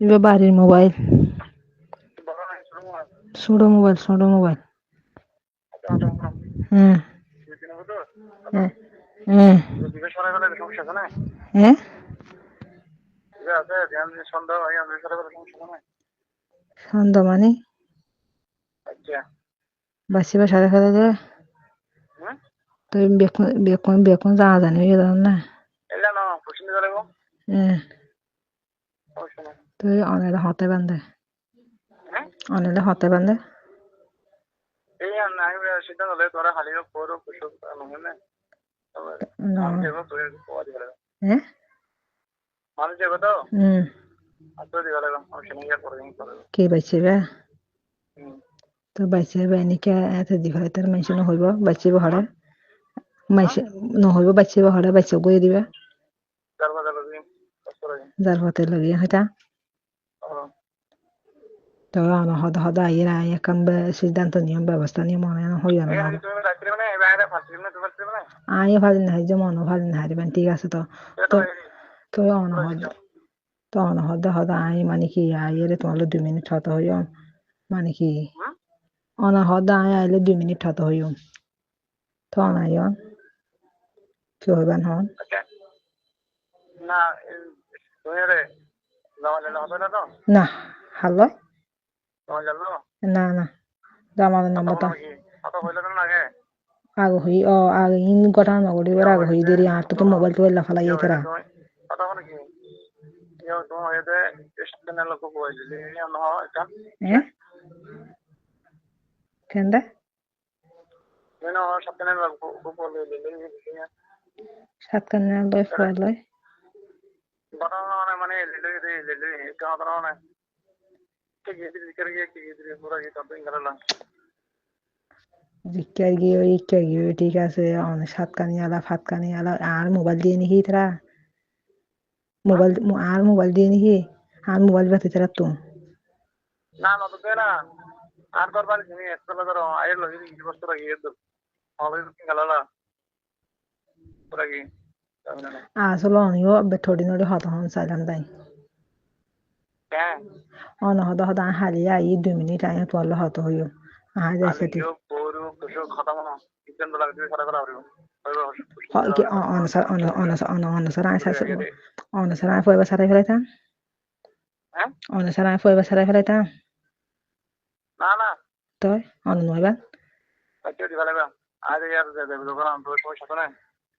এবার বাড়ির মোবাইল ছোট মোবাইল ছোট মোবাইল হ্যাঁ। হ্যাঁ। হ্যাঁ। সন্ধ্যা মানে? সাড়ে বেকুন বেকুন বেকুন জানা জানি না হ্যাঁ। তুই অনেলে হতে বান্ধে হ্যাঁ অনেলে হতে বান্ধে এই না আমি সিদ্ধান্ত হলে তোরা হালি হোক পৌর কুসুক নহয় না না মানুষ যাবো তোর কোয়া দিবে হ্যাঁ মানুষ যাবো তো হুম আর তোর দিবে লাগো সমস্যা নেই আর করে দিন করে কে বাঁচিবে হুম তো বাঁচিবে এনেকে এত দিঘাই তার মানুষ নহইব বাঁচিব হরে মাইস নহইব বাঁচিব হরে বাঁচিব গই দিবে যার লাগিয়ে হইতা ও তো অন হদ হদ আইয়ের আই এখন সিদ্ধান্ত নিয়ম ব্যবস্থা নিয়ে মনে হইয়া না আই ভালো না যে মন ভালো না হারিবেন ঠিক আছে তো তো অন হদ তো অন হদ আই মানে কি আইয়ের তোমার দুই মিনিট হতে হইম মানে কি হুম অন হদ আই আইলে দুই মিনিট হতে হইম তো অন আইন কি হইবেন হন না না হ্যালো? না? না নম্বর কেন আগে? হই ও আগে ইন ঘটনা আগে হই দেরি আর তো মোবাইল টোবাইল লাফালাই সাত কান্না লয় ফুয়া লয়। দিলি পুরো কি তত ইংরা জিজ্ঞার গিয়ে ইচ্ছা গিয়ে ঠিক আছে অনেক সাত কানি আলা ফাত কানি আলা আর মোবাইল দিয়ে নিহি তারা মোবাইল আর মোবাইল দিয়ে নিহি আর মোবাইল বাতি তারা তো না না তো না আর করবার তুমি এক্সট্রা করো আয়ের লগে বস্তু রাখি এত হবে গেলালা পুরা কি অনিও থোড়ি নড়ি হত হন চাইলাম তাই হ্যাঁ অন হদ হদ হালি আই দুই মিনিট আই তোর হত হইও আহ হইব কি অনসার অনসার আই সাইছে অনসার আই ফয়বা সারাই ফেলাইতাম হ্যাঁ অনসার আই ফয়বা সারাই ফেলাইতাম না না তই অন নয়বা আচ্ছা আজ ইয়ার দেব দোকান তো সময় সাথে না যে যাইব যাও পুরা কি তো অনালি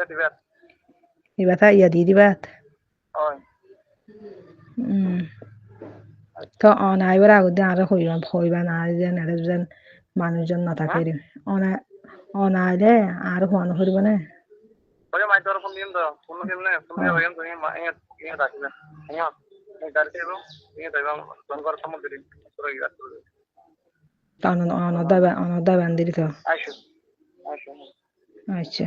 আর না না করে মিস কল হইবা দিবা দিবা এবার তা তো অনাইবার আগতে আরও হইবা হইবা না যেন এর যেন মানুষজন না থাকে অনা অনাইলে আর হন হইব না? ওরে মাই তোর ফোন দিন তো ফোন দিন না? ফোন দিয়ে ওই তুমি মা এ এ রাখবে হ্যাঁ এই গাড়িতে এবং এই দেবা ফোন করার সময় দিন পুরো ইয়া অন অন দাবা অন দাবা দিলি তো আচ্ছা আচ্ছা।